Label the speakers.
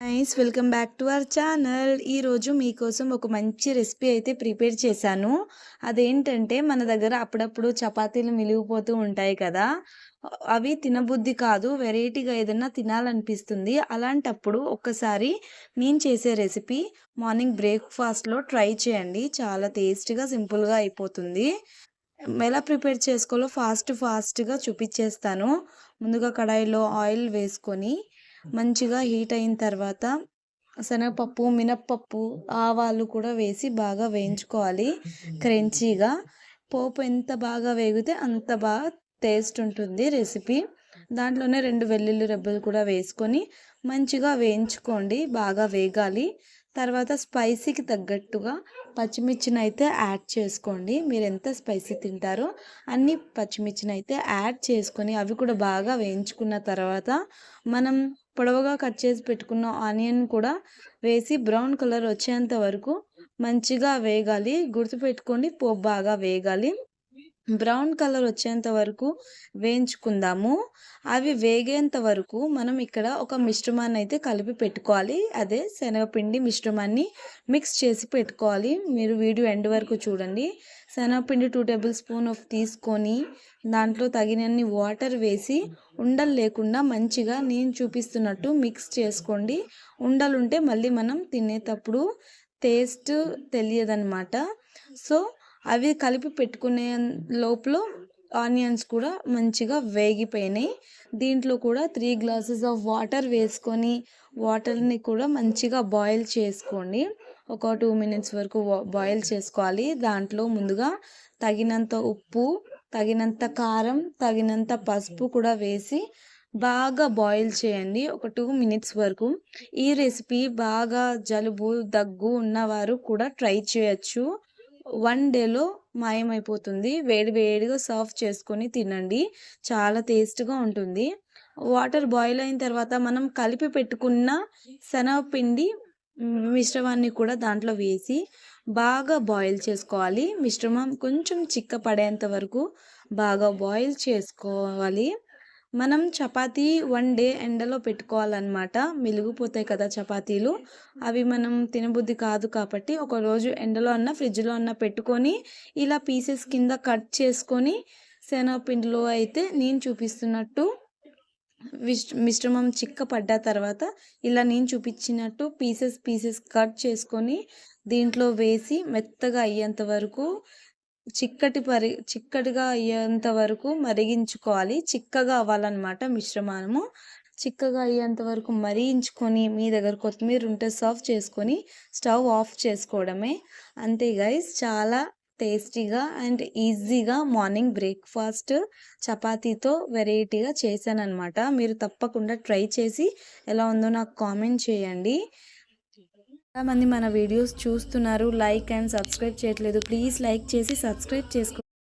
Speaker 1: Nice welcome back to our channel ఈరోజు మీకోసం ఒక మంచి రెసిపీ అయితే ప్రిపేర్ చేశాను. అదేంటంటే మన దగ్గర అప్పుడప్పుడు చపాతీలు మిలిగిపోతూ ఉంటాయి కదా. అవి తినబుద్ధి కాదు. వెరైటీగా ఏదైనా తినాలనిపిస్తుంది. అలాంటప్పుడు ఒక్కసారి నేను చేసే రెసిపీ మార్నింగ్ బ్రేక్ఫాస్ట్లో ట్రై చేయండి. చాలా టేస్టీగా సింపుల్గా అయిపోతుంది. ఎలా ప్రిపేర్ చేసుకోవాలో ఫాస్ట్ ఫాస్ట్గా చూపించేస్తాను. ముందుగా కడాయిలో ఆయిల్ వేసుకొని మంచిగా హీట్ అయిన తర్వాత శనగపప్పు మినప్పప్పు ఆవాలు కూడా వేసి బాగా వేయించుకోవాలి. క్రంచీగా పోపు ఎంత బాగా వేగితే అంత బాగా టేస్ట్ ఉంటుంది రెసిపీ. దాంట్లోనే రెండు వెల్లుల్లి రెబ్బలు కూడా వేసుకొని మంచిగా వేయించుకోండి బాగా వేగాలి. తర్వాత స్పైసీకి తగ్గట్టుగా పచ్చిమిర్చిని అయితే యాడ్ చేసుకోండి. మీరు ఎంత స్పైసీ తింటారో అన్ని పచ్చిమిర్చిని అయితే యాడ్ చేసుకొని అవి కూడా బాగా వేయించుకున్న తర్వాత మనం పొడవుగా కట్ చేసి పెట్టుకున్న ఆనియన్ కూడా వేసి బ్రౌన్ కలర్ వచ్చేంత వరకు మంచిగా వేగాలి. గుర్తుపెట్టుకోండి పోపు బాగా వేగాలి. బ్రౌన్ కలర్ వచ్చేంత వరకు వేయించుకుందాము. అవి వేగేంత వరకు మనం ఇక్కడ ఒక మిశ్రమాన్ని అయితే కలిపి పెట్టుకోవాలి. అదే శనగపిండి మిశ్రమాన్ని మిక్స్ చేసి పెట్టుకోవాలి. మీరు వీడియో ఎండ్ వరకు చూడండి. శనగపిండి టూ టేబుల్ స్పూన్ ఆఫ్ తీసుకొని దాంట్లో తగినన్ని వాటర్ వేసి ఉండలు లేకుండా మంచిగా నేను చూపిస్తున్నట్టు మిక్స్ చేసుకోండి. ఉండలు ఉంటే మళ్ళీ మనం తినేటప్పుడు టేస్ట్ తెలియదన్నమాట. సో అవి కలిపి పెట్టుకునే లోపల ఆనియన్స్ కూడా మంచిగా వేగిపోయినాయి. దీంట్లో కూడా త్రీ గ్లాసెస్ ఆఫ్ వాటర్ వేసుకొని వాటర్ని కూడా మంచిగా బాయిల్ చేసుకోండి. ఒక టూ మినిట్స్ వరకు బాయిల్ చేసుకోవాలి. దాంట్లో ముందుగా తగినంత ఉప్పు తగినంత కారం తగినంత పసుపు కూడా వేసి బాగా బాయిల్ చేయండి. ఒక టూ మినిట్స్ వరకు. ఈ రెసిపీ బాగా జలుబు దగ్గు ఉన్నవారు కూడా ట్రై చేయొచ్చు. వన్ డేలో మాయమైపోతుంది. వేడి వేడిగా సర్వ్ చేసుకొని తినండి. చాలా టేస్ట్గా ఉంటుంది. వాటర్ బాయిల్ అయిన తర్వాత మనం కలిపి పెట్టుకున్న శనగపిండి మిశ్రమాన్ని కూడా దాంట్లో వేసి బాగా బాయిల్ చేసుకోవాలి. మిశ్రమం కొంచెం చిక్క పడేంత వరకు బాగా బాయిల్ చేసుకోవాలి. మనం చపాతీ వన్ డే ఎండలో పెట్టుకోవాలన్నమాట. మిలిగిపోతాయి కదా చపాతీలు. అవి మనం తినబుద్ధి కాదు కాబట్టి ఒకరోజు ఎండలో అన్న ఫ్రిడ్జ్లో అన్న పెట్టుకొని ఇలా పీసెస్ కింద కట్ చేసుకొని శనగపిండిలో అయితే నేను చూపిస్తున్నట్టు మిశ్రమం చిక్క పడ్డ తర్వాత ఇలా నేను చూపించినట్టు పీసెస్ పీసెస్ కట్ చేసుకొని దీంట్లో వేసి మెత్తగా అయ్యేంత వరకు చిక్కటి పరి చిక్కటిగా అయ్యేంత వరకు మరిగించుకోవాలి. చిక్కగా అవ్వాలన్నమాట మిశ్రమానము. చిక్కగా అయ్యేంత వరకు మరిగించుకొని మీ దగ్గర కొత్తిమీర ఉంటే సర్వ్ చేసుకొని స్టవ్ ఆఫ్ చేసుకోవడమే. అంతే గైస్ చాలా టేస్టీగా అండ్ ఈజీగా మార్నింగ్ బ్రేక్ఫాస్ట్ చపాతీతో వెరైటీగా చేశాను అనమాట మీరు తప్పకుండా ట్రై చేసి ఎలా ఉందో నాకు కామెంట్ చేయండి. చాలామంది మన వీడియోస్ చూస్తున్నారు. లైక్ అండ్ సబ్స్క్రైబ్ చేయట్లేదు. ప్లీజ్ లైక్ చేసి సబ్స్క్రైబ్ చేసుకో